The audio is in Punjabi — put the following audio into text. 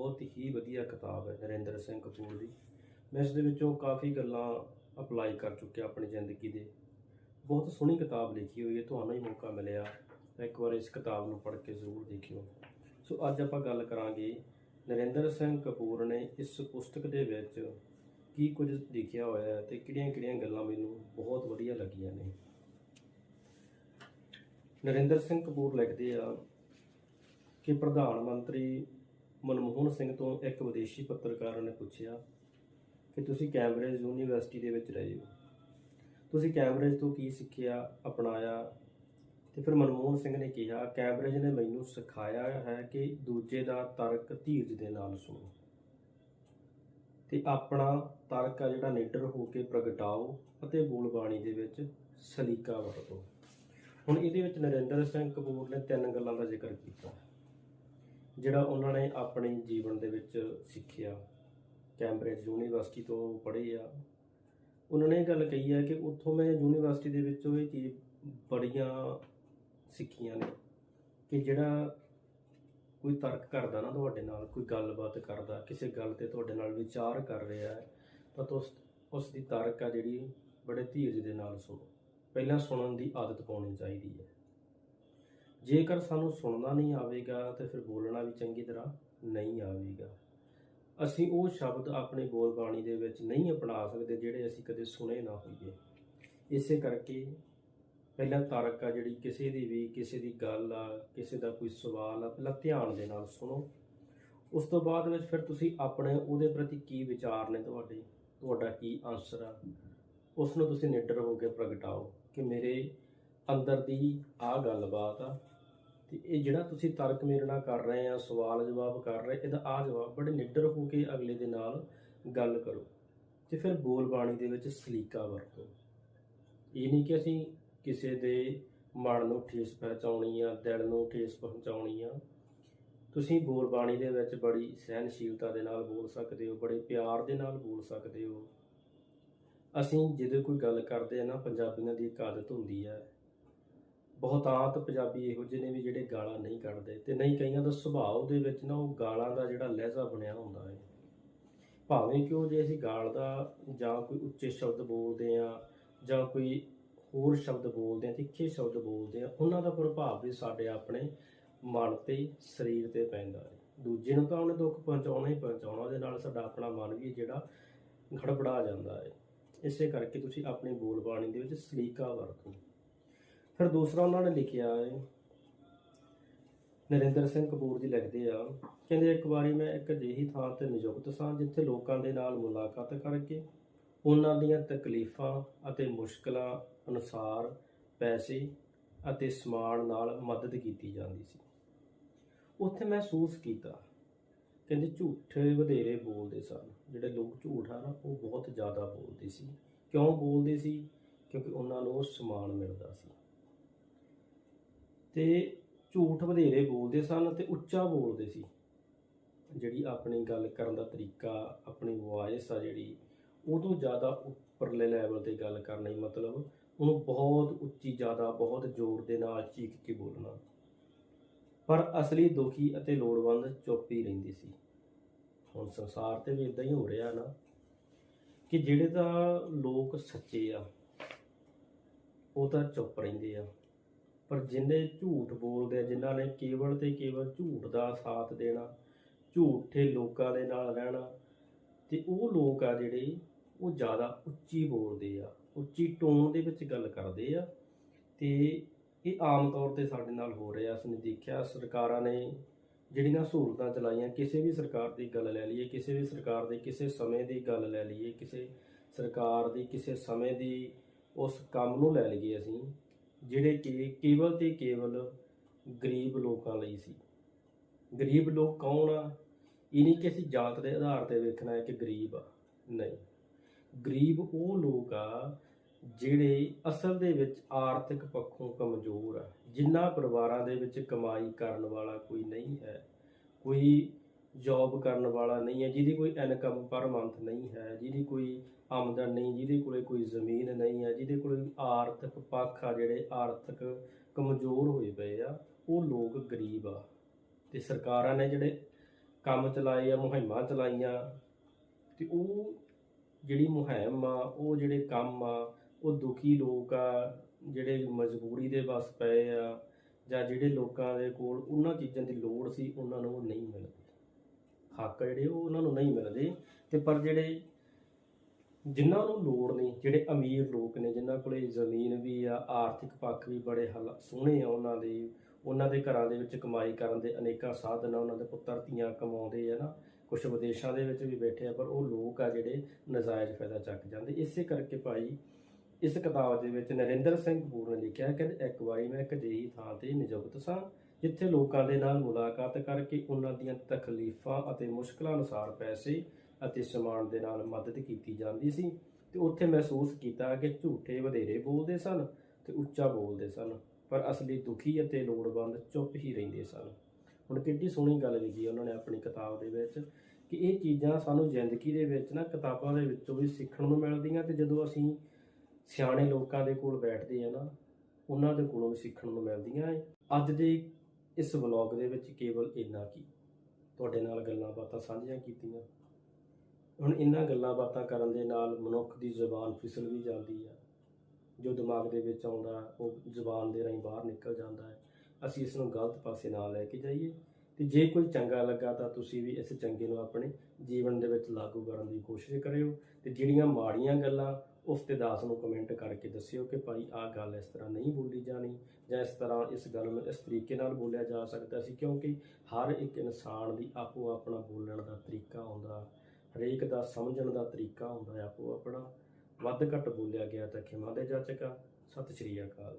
ਬਹੁਤ ਹੀ ਵਧੀਆ ਕਿਤਾਬ ਹੈ ਨਰਿੰਦਰ ਸਿੰਘ ਕਪੂਰ ਦੀ। ਮੈਂ ਇਸ ਦੇ ਵਿੱਚੋਂ ਕਾਫੀ ਗੱਲਾਂ ਅਪਲਾਈ ਕਰ ਚੁੱਕਿਆ ਆਪਣੀ ਜ਼ਿੰਦਗੀ ਦੇ। ਬਹੁਤ ਸੋਹਣੀ ਕਿਤਾਬ ਲਿਖੀ ਹੋਈ ਹੈ, ਤੁਹਾਨੂੰ ਹੀ ਮੌਕਾ ਮਿਲਿਆ। ਤਾਂ ਇੱਕ ਵਾਰ ਇਸ ਕਿਤਾਬ ਨੂੰ ਪੜ੍ਹ ਕੇ ਜ਼ਰੂਰ ਦੇਖਿਓ। ਸੋ ਅੱਜ ਆਪਾਂ ਗੱਲ ਕਰਾਂਗੇ ਨਰਿੰਦਰ ਸਿੰਘ ਕਪੂਰ ਨੇ ਇਸ ਪੁਸਤਕ ਦੇ ਵਿੱਚ ਕੀ ਕੁਝ ਲਿਖਿਆ ਹੋਇਆ ਹੈ ਤੇ ਕਿਹੜੀਆਂ-ਕਿਹੜੀਆਂ ਗੱਲਾਂ ਮੈਨੂੰ ਬਹੁਤ ਵਧੀਆ ਲੱਗੀਆਂ ਨੇ। ਨਰਿੰਦਰ ਸਿੰਘ ਕਪੂਰ ਲਿਖਦੇ ਆ ਕਿ ਪ੍ਰਧਾਨ ਮੰਤਰੀ ਮਨਮੋਹਨ ਸਿੰਘ ਤੋਂ ਇੱਕ ਵਿਦੇਸ਼ੀ ਪੱਤਰਕਾਰ ਨੇ ਪੁੱਛਿਆ ਕਿ ਤੁਸੀਂ ਕੈਂਬਰਿਜ ਯੂਨੀਵਰਸਿਟੀ ਦੇ ਵਿੱਚ ਰਹੇ ਹੋ। ਤੁਸੀਂ ਕੈਂਬਰਿਜ ਤੋਂ ਕੀ ਸਿੱਖਿਆ, ਅਪਣਾਇਆ? ਤੇ ਫਿਰ ਮਨਮੋਹਨ ਸਿੰਘ ਨੇ ਕਿਹਾ, ਕੈਂਬਰਿਜ ਨੇ ਮੈਨੂੰ ਸਿਖਾਇਆ ਹੈ ਕਿ ਦੂਜੇ ਦਾ ਤਰਕ ਧੀਰਜ ਦੇ ਨਾਲ ਸੁਣੋ। ਤੇ ਆਪਣਾ ਤਰਕ ਆ ਜਿਹੜਾ ਨਿਡਰ ਹੋ ਕੇ ਪ੍ਰਗਟਾਓ ਅਤੇ ਬੋਲਬਾਣੀ ਦੇ ਵਿੱਚ ਸਲੀਕਾ ਵਰਤੋ। ਹੁਣ ਇਹਦੇ ਵਿੱਚ ਨਰਿੰਦਰ ਸਿੰਘ ਕਪੂਰ ਨੇ ਤਿੰਨ ਗੱਲਾਂ ਦਾ ਜ਼ਿਕਰ ਕੀਤਾ। ਜਿਹੜਾ ਉਹਨਾਂ ਨੇ ਆਪਣੇ ਜੀਵਨ ਦੇ ਵਿੱਚ ਸਿੱਖਿਆ, ਕੈਂਬਰਿਜ ਯੂਨੀਵਰਸਿਟੀ ਤੋਂ ਪੜ੍ਹੇ ਆ। ਉਹਨਾਂ ਨੇ ਇਹ ਗੱਲ ਕਹੀ ਹੈ ਕਿ ਉੱਥੋਂ ਮੈਂ ਯੂਨੀਵਰਸਿਟੀ ਦੇ ਵਿੱਚੋਂ ਇਹ ਚੀਜ਼ ਬੜੀਆਂ ਸਿੱਖੀਆਂ ਨੇ ਕਿ ਜਿਹੜਾ ਕੋਈ ਤਰਕ ਕਰਦਾ ਨਾ ਤੁਹਾਡੇ ਨਾਲ, ਕੋਈ ਗੱਲਬਾਤ ਕਰਦਾ, ਕਿਸੇ ਗੱਲ ਤੇ ਤੁਹਾਡੇ ਨਾਲ ਵਿਚਾਰ ਕਰ ਰਿਹਾ ਹੈ, ਤਾਂ ਉਸ ਉਸ ਦੀ ਤਰਕ ਆ ਜਿਹੜੀ ਬੜੇ ਧੀਰਜ ਦੇ ਨਾਲ ਸੁਣੋ। ਪਹਿਲਾਂ ਸੁਣਨ ਦੀ ਆਦਤ ਪਾਉਣੀ ਚਾਹੀਦੀ ਹੈ। ਜੇਕਰ ਸਾਨੂੰ ਸੁਣਨਾ ਨਹੀਂ ਆਵੇਗਾ ਤੇ ਫਿਰ ਬੋਲਣਾ ਵੀ ਚੰਗੀ ਤਰ੍ਹਾਂ ਨਹੀਂ ਆਵੇਗਾ। ਅਸੀਂ ਉਹ ਸ਼ਬਦ ਆਪਣੀ ਬੋਲਬਾਣੀ ਦੇ ਵਿੱਚ ਨਹੀਂ ਅਪਣਾ ਸਕਦੇ ਜਿਹੜੇ ਅਸੀਂ ਕਦੇ ਸੁਣੇ ਨਾ ਹੋਈਏ। ਇਸੇ ਕਰਕੇ ਪਹਿਲਾਂ ਤਰਕ ਆ ਜਿਹੜੀ ਕਿਸੇ ਦੀ ਵੀ ਕਿਸੇ ਦੀ ਗੱਲ ਆ, ਕਿਸੇ ਦਾ ਕੋਈ ਸਵਾਲ ਆ, ਪਹਿਲਾਂ ਧਿਆਨ ਦੇ ਨਾਲ ਸੁਣੋ। ਉਸ ਤੋਂ ਬਾਅਦ ਵਿੱਚ ਫਿਰ ਤੁਸੀਂ ਆਪਣੇ ਉਹਦੇ ਪ੍ਰਤੀ ਕੀ ਵਿਚਾਰ ਨੇ ਤੁਹਾਡੇ? ਤੁਹਾਡਾ ਕੀ ਆਨਸਰ ਆ? ਉਸ ਨੂੰ ਤੁਸੀਂ ਨਿਡਰ ਹੋ ਕੇ ਪ੍ਰਗਟਾਓ ਕਿ ਮੇਰੇ ਅੰਦਰ ਦੀ ਆ ਗੱਲਬਾਤ ਆ ਇਹ ਜਿਹੜਾ ਤੁਸੀਂ ਤਰਕ ਮੇਰੇ ਨਾਲ ਕਰ ਰਹੇ ਆ, ਸਵਾਲ ਜਵਾਬ ਕਰ ਰਹੇ, ਇਹਦਾ ਆ ਜਵਾਬ, ਬੜੇ ਨਿੱਡਰ ਹੋ ਕੇ ਅਗਲੇ ਦੇ ਨਾਲ ਗੱਲ ਕਰੋ। ਤੇ ਫਿਰ ਬੋਲ ਬਾਣੀ ਦੇ ਵਿੱਚ ਸਲੀਕਾ ਵਰਤੋ। ਇਹ ਨਹੀਂ ਕਿ ਅਸੀਂ ਕਿਸੇ ਦੇ ਮਨ ਨੂੰ ਠੇਸ ਪਹੁੰਚਾਉਣੀ ਆ, ਦਿਲ ਨੂੰ ਠੇਸ ਪਹੁੰਚਾਉਣੀ ਆ। ਤੁਸੀਂ ਬੋਲ ਬਾਣੀ ਦੇ ਵਿੱਚ ਬੜੀ ਸਹਿਨਸ਼ੀਲਤਾ ਦੇ ਨਾਲ ਬੋਲ ਸਕਦੇ ਹੋ, ਬੜੇ ਪਿਆਰ ਦੇ ਨਾਲ ਬੋਲ ਸਕਦੇ ਹੋ। ਅਸੀਂ ਜਦੋਂ ਕੋਈ ਗੱਲ ਕਰਦੇ ਆ ਨਾ, ਪੰਜਾਬੀਆਂ ਦੀ ਇੱਕ ਆਦਤ ਹੁੰਦੀ ਹੈ ਬਹੁਤਾਤ ਪੰਜਾਬੀ ਇਹੋ ਜਿਹੇ ਨੇ ਵੀ ਜਿਹੜੇ ਗਾਲਾਂ ਨਹੀਂ ਕੱਢਦੇ ਤੇ ਨਹੀਂ ਕਈਆਂ ਦਾ ਸੁਭਾਅ ਦੇ ਵਿੱਚ ਨਾ ਉਹ ਗਾਲਾਂ ਦਾ ਜਿਹੜਾ ਲਹਿਜ਼ਾ ਬਣਿਆ ਹੁੰਦਾ ਹੈ। ਭਾਵੇਂ ਕਿ ਉਹ ਜੇ ਅਸੀਂ ਗਾਲ ਦਾ ਜਾਂ ਕੋਈ ਉੱਚੇ ਸ਼ਬਦ ਬੋਲਦੇ ਆ ਜਾਂ ਕੋਈ ਹੋਰ ਸ਼ਬਦ ਬੋਲਦੇ ਆ ਤਿੱਖੇ ਸ਼ਬਦ ਬੋਲਦੇ ਆ ਉਹਨਾਂ ਦਾ ਪ੍ਰਭਾਵ ਵੀ ਸਾਡੇ ਆਪਣੇ ਮਨ ਤੇ, ਸਰੀਰ ਤੇ ਪੈਂਦਾ ਹੈ। ਦੂਜੇ ਨੂੰ ਤਾਂ ਉਹਨੇ ਦੁੱਖ ਪਹੁੰਚਾਉਣਾ ਹੀ ਪਹੁੰਚਾਉਣਾ, ਉਹਦੇ ਨਾਲ ਸਾਡਾ ਆਪਣਾ ਮਨ ਵੀ ਜਿਹੜਾ ਗੜਬੜਾ ਜਾਂਦਾ ਹੈ। ਇਸੇ ਕਰਕੇ ਤੁਸੀਂ ਆਪਣੀ ਬੋਲਬਾਣੀ ਦੇ ਵਿੱਚ ਸਲੀਕਾ ਵਰਤੋ। ਫਿਰ ਦੂਸਰਾ ਉਹਨਾਂ ਨੇ ਲਿਖਿਆ ਹੈ, ਨਰਿੰਦਰ ਸਿੰਘ ਕਪੂਰ ਜੀ ਲਿਖਦੇ ਆ, ਕਹਿੰਦੇ ਇੱਕ ਵਾਰੀ ਮੈਂ ਇੱਕ ਅਜਿਹੀ ਥਾਂ ਤੇ ਨਿਯੁਕਤ ਸਾਂ ਜਿੱਥੇ ਲੋਕਾਂ ਦੇ ਨਾਲ ਮੁਲਾਕਾਤ ਕਰਕੇ ਉਹਨਾਂ ਦੀਆਂ ਤਕਲੀਫਾਂ ਅਤੇ ਮੁਸ਼ਕਲਾਂ ਅਨੁਸਾਰ ਪੈਸੇ ਅਤੇ ਸਮਾਨ ਨਾਲ ਮਦਦ ਕੀਤੀ ਜਾਂਦੀ ਸੀ। ਉੱਥੇ ਮਹਿਸੂਸ ਕੀਤਾ, ਕਹਿੰਦੇ ਝੂਠੇ ਵਧੇਰੇ ਬੋਲਦੇ ਸਨ। ਜਿਹੜੇ ਲੋਕ ਝੂਠ ਆ ਨਾ, ਉਹ ਬਹੁਤ ਜ਼ਿਆਦਾ ਬੋਲਦੇ ਸੀ। ਕਿਉਂ ਬੋਲਦੇ ਸੀ? ਕਿਉਂਕਿ ਉਹਨਾਂ ਨੂੰ ਸਮਾਨ ਮਿਲਦਾ ਸੀ। ਤੇ ਝੂਠ ਵਧੇਰੇ ਬੋਲਦੇ ਸਨ ਤੇ ਉੱਚਾ ਬੋਲਦੇ ਸੀ। ਜਿਹੜੀ ਆਪਣੀ ਗੱਲ ਕਰਨ ਦਾ ਤਰੀਕਾ, ਆਪਣੀ ਵੌਇਸ ਆ ਜਿਹੜੀ ਉਹ ਤੋਂ ਜ਼ਿਆਦਾ ਉੱਪਰਲੇ ਲੈਵਲ ਤੇ ਗੱਲ ਕਰਨੀ ਮਤਲਬ ਉਹਨੂੰ ਬਹੁਤ ਉੱਚੀ, ਜ਼ਿਆਦਾ ਬਹੁਤ ਜ਼ੋਰ ਦੇ ਨਾਲ ਚੀਖ ਕੇ ਬੋਲਣਾ। ਪਰ ਅਸਲੀ ਦੁਖੀ ਅਤੇ ਲੋੜਵੰਦ ਚੁੱਪ ਹੀ ਰਹਿੰਦੀ ਸੀ। ਹੁਣ ਸੰਸਾਰ ਤੇ ਵੀ ਇਦਾਂ ਹੀ ਹੋ ਰਿਹਾ ਨਾ ਕਿ ਜਿਹੜੇ ਤਾਂ ਲੋਕ ਸੱਚੇ ਆ, ਉਹ ਤਾਂ ਚੁੱਪ ਰਹਿੰਦੇ ਆ। ਪਰ ਜਿੰਨੇ ਝੂਠ ਬੋਲਦੇ ਆ, ਜਿਨ੍ਹਾਂ ਨੇ ਕੇਵਲ ਤੇ ਕੇਵਲ ਝੂਠ ਦਾ ਸਾਥ ਦੇਣਾ, ਝੂਠੇ ਲੋਕਾਂ ਦੇ ਨਾਲ ਰਹਿਣਾ, ਤੇ ਉਹ ਲੋਕ ਆ ਜਿਹੜੇ ਉਹ ਜ਼ਿਆਦਾ ਉੱਚੀ ਬੋਲਦੇ ਆ, ਉੱਚੀ ਟੋਨ ਦੇ ਵਿੱਚ ਗੱਲ ਕਰਦੇ ਆ, ਤੇ ਇਹ ਆਮ ਤੌਰ ਤੇ ਸਾਡੇ ਨਾਲ ਹੋ ਰਿਹਾ, ਅਸੀਂ ਦੇਖਿਆ। ਸਰਕਾਰਾਂ ਨੇ ਜਿਹੜੀਆਂ ਸਹੂਲਤਾਂ ਚਲਾਈਆਂ, ਕਿਸੇ ਵੀ ਸਰਕਾਰ ਦੀ ਗੱਲ ਲੈ ਲਈਏ, ਕਿਸੇ ਵੀ ਸਰਕਾਰ ਦੇ ਕਿਸੇ ਸਮੇਂ ਦੀ ਗੱਲ ਲੈ ਲਈਏ, ਕਿਸੇ ਸਰਕਾਰ ਦੀ ਕਿਸੇ ਸਮੇਂ ਦੀ ਉਸ ਕੰਮ ਨੂੰ ਲੈ ਲਈਏ ਅਸੀਂ ਜਿਹੜੇ ਕਿ ਕੇਵਲ ਤੇ ਕੇਵਲ ਗਰੀਬ ਲੋਕਾਂ ਲਈ ਸੀ। ਗਰੀਬ ਲੋਕ ਕੌਣ ਆ? ਇਹ ਨਹੀਂ ਕਿ ਅਸੀਂ ਜਾਤ ਦੇ ਆਧਾਰ ਤੇ ਵੇਖਣਾ ਹੈ ਕਿ ਗਰੀਬ ਆ। ਨਹੀਂ। ਗਰੀਬ ਉਹ ਲੋਕ ਆ ਜਿਹੜੇ ਅਸਲ ਦੇ ਵਿੱਚ ਆਰਥਿਕ ਪੱਖੋਂ ਕਮਜ਼ੋਰ ਆ, ਜਿਨ੍ਹਾਂ ਪਰਿਵਾਰਾਂ ਦੇ ਵਿੱਚ ਕਮਾਈ ਕਰਨ ਵਾਲਾ ਕੋਈ ਨਹੀਂ ਹੈ। ਕੋਈ ਜੌਬ ਕਰਨ ਵਾਲਾ ਨਹੀਂ ਹੈ, ਜਿਹਦੀ ਕੋਈ ਇਨਕਮ ਪਰ ਮੰਥ ਨਹੀਂ ਹੈ, ਜਿਹਦੀ ਕੋਈ ਆਮਦਨ ਨਹੀਂ, ਜਿਹਦੇ ਕੋਲੇ ਕੋਈ ਜ਼ਮੀਨ ਨਹੀਂ ਹੈ, ਜਿਹਦੇ ਕੋਲੇ ਆਰਥਿਕ ਪੱਖ ਆ ਜਿਹੜੇ ਆਰਥਿਕ ਕਮਜ਼ੋਰ ਹੋਏ ਪਏ ਆ, ਉਹ ਲੋਕ ਗਰੀਬ ਆ। ਤੇ ਸਰਕਾਰਾਂ ਨੇ ਜਿਹੜੇ ਕੰਮ ਚਲਾਏ ਆ, ਮੁਹਿੰਮਾਂ ਚਲਾਈਆਂ, ਤੇ ਉਹ ਜਿਹੜੀ ਮੁਹਿੰਮ ਆ, ਉਹ ਜਿਹੜੇ ਕੰਮ ਆ, ਉਹ ਦੁਖੀ ਲੋਕ ਆ, ਜਿਹੜੇ ਮਜਬੂਰੀ ਦੇ ਵਸ ਪਏ ਆ, ਜਾਂ ਜਿਹੜੇ ਲੋਕਾਂ ਦੇ ਕੋਲ ਉਹਨਾਂ ਚੀਜ਼ਾਂ ਦੀ ਲੋੜ ਸੀ, ਉਹਨਾਂ ਨੂੰ ਉਹ ਨਹੀਂ ਮਿਲਦੀ। ਹੱਕ ਜਿਹੜੇ, ਉਹ ਉਹਨਾਂ ਨੂੰ ਨਹੀਂ ਮਿਲਦੇ। ਤੇ ਪਰ ਜਿਹੜੇ ਜਿਨ੍ਹਾਂ ਨੂੰ ਲੋੜ ਨਹੀਂ, ਜਿਹੜੇ ਅਮੀਰ ਲੋਕ ਨੇ, ਜਿਨ੍ਹਾਂ ਕੋਲੇ ਜ਼ਮੀਨ ਵੀ ਆ, ਆਰਥਿਕ ਪੱਖ ਵੀ ਬੜੇ ਹਲ, ਸੋਹਣੇ ਆ ਉਹਨਾਂ ਦੇ ਉਹਨਾਂ ਦੇ ਘਰਾਂ ਦੇ ਵਿੱਚ ਕਮਾਈ ਕਰਨ ਦੇ ਅਨੇਕਾਂ ਸਾਧਨ ਆ, ਉਹਨਾਂ ਦੇ ਪੁੱਤਰ ਧੀਆਂ ਕਮਾਉਂਦੇ ਆ ਨਾ ਕੁਝ ਵਿਦੇਸ਼ਾਂ ਦੇ ਵਿੱਚ ਵੀ ਬੈਠੇ ਆ, ਪਰ ਉਹ ਲੋਕ ਆ ਜਿਹੜੇ ਨਜਾਇਜ਼ ਫਾਇਦਾ ਚੱਕ ਜਾਂਦੇ। ਇਸੇ ਕਰਕੇ ਭਾਈ, ਇਸ ਕਿਤਾਬ ਦੇ ਵਿੱਚ ਨਰਿੰਦਰ ਸਿੰਘ ਕਪੂਰ ਨੇ ਲਿਖਿਆ ਕਿ ਇੱਕ ਵਾਰੀ ਮੈਂ ਇੱਕ ਅਜਿਹੀ ਥਾਂ ਤੇ ਨਿਯੁਕਤ ਸਾਂ ਜਿੱਥੇ ਲੋਕਾਂ ਦੇ ਨਾਲ ਮੁਲਾਕਾਤ ਕਰਕੇ ਉਹਨਾਂ ਦੀਆਂ ਤਕਲੀਫਾਂ ਅਤੇ ਮੁਸ਼ਕਲਾਂ ਅਨੁਸਾਰ ਪੈਸੇ ਅਤੇ ਸਮਾਨ ਦੇ ਨਾਲ ਮਦਦ ਕੀਤੀ ਜਾਂਦੀ ਸੀ ਤੇ ਉੱਥੇ ਮਹਿਸੂਸ ਕੀਤਾ ਕਿ ਝੂਠੇ ਵਧੇਰੇ ਬੋਲਦੇ ਸਨ ਤੇ ਉੱਚਾ ਬੋਲਦੇ ਸਨ, ਪਰ ਅਸਲੀ ਦੁਖੀ ਅਤੇ ਲੋੜਵੰਦ ਚੁੱਪ ਹੀ ਰਹਿੰਦੇ ਸਨ। ਹੁਣ ਕਿੰਨੀ ਸੋਹਣੀ ਗੱਲ ਲਿਖੀ ਹੈ ਉਹਨਾਂ ਨੇ ਆਪਣੀ ਕਿਤਾਬ ਦੇ ਵਿੱਚ ਕਿ ਇਹ ਚੀਜ਼ਾਂ ਸਾਨੂੰ ਜ਼ਿੰਦਗੀ ਦੇ ਵਿੱਚ ਨਾ ਕਿਤਾਬਾਂ ਦੇ ਵਿੱਚੋਂ ਵੀ ਸਿੱਖਣ ਨੂੰ ਮਿਲਦੀਆਂ ਤੇ ਜਦੋਂ ਅਸੀਂ ਸਿਆਣੇ ਲੋਕਾਂ ਦੇ ਕੋਲ ਬੈਠਦੇ ਆ ਨਾ, ਉਹਨਾਂ ਦੇ ਕੋਲੋਂ ਵੀ ਸਿੱਖਣ ਨੂੰ ਮਿਲਦੀਆਂ ਹੈ ਅੱਜ ਦੇ ਇਸ ਵਲੌਗ ਦੇ ਵਿੱਚ ਕੇਵਲ ਇੰਨਾ ਕੀ? ਤੁਹਾਡੇ ਨਾਲ ਗੱਲਾਂ ਬਾਤਾਂ ਸਾਂਝੀਆਂ ਕੀਤੀਆਂ। ਹੁਣ ਇਹਨਾਂ ਗੱਲਾਂ ਬਾਤਾਂ ਕਰਨ ਦੇ ਨਾਲ ਮਨੁੱਖ ਦੀ ਜ਼ੁਬਾਨ ਫਿਸਲ ਵੀ ਜਾਂਦੀ ਹੈ ਜੋ ਦਿਮਾਗ ਦੇ ਵਿੱਚ ਆਉਂਦਾ, ਉਹ ਜ਼ੁਬਾਨ ਦੇ ਰਾਹੀਂ ਬਾਹਰ ਨਿਕਲ ਜਾਂਦਾ ਹੈ। ਅਸੀਂ ਇਸ ਨੂੰ ਗਲਤ ਪਾਸੇ ਨਾ ਲੈ ਕੇ ਜਾਈਏ। ਤੇ ਜੇ ਕੋਈ ਚੰਗਾ ਲੱਗਾ ਤਾਂ ਤੁਸੀਂ ਵੀ ਇਸ ਚੰਗੇ ਨੂੰ ਆਪਣੇ ਜੀਵਨ ਦੇ ਵਿੱਚ ਲਾਗੂ ਕਰਨ ਦੀ ਕੋਸ਼ਿਸ਼ ਕਰਿਓ। ਤੇ ਜਿਹੜੀਆਂ ਮਾੜੀਆਂ ਗੱਲਾਂ ਉਸ ਤੇ ਦਾਸ ਨੂੰ ਕਮੈਂਟ ਕਰਕੇ ਦੱਸਿਓ ਕਿ ਭਾਈ ਆਹ ਗੱਲ ਇਸ ਤਰ੍ਹਾਂ ਨਹੀਂ ਬੋਲੀ ਜਾਣੀ ਜਾਂ ਇਸ ਤਰ੍ਹਾਂ ਇਸ ਗੱਲ ਨੂੰ ਇਸ ਤਰੀਕੇ ਨਾਲ ਬੋਲਿਆ ਜਾ ਸਕਦਾ ਸੀ, ਕਿਉਂਕਿ ਹਰ ਇੱਕ ਇਨਸਾਨ ਦੀ ਆਪੋ ਆਪਣਾ ਬੋਲਣ ਦਾ ਤਰੀਕਾ ਹੁੰਦਾ, ਹਰੇਕ ਦਾ ਸਮਝਣ ਦਾ ਤਰੀਕਾ ਹੁੰਦਾ ਆਪੋ ਆਪਣਾ ਵੱਧ ਘੱਟ ਬੋਲਿਆ ਗਿਆ ਤਾਂ ਖਿਮਾ ਦੇ ਜਾਚਕਾ ਸਤਿ ਸ਼੍ਰੀ ਅਕਾਲ।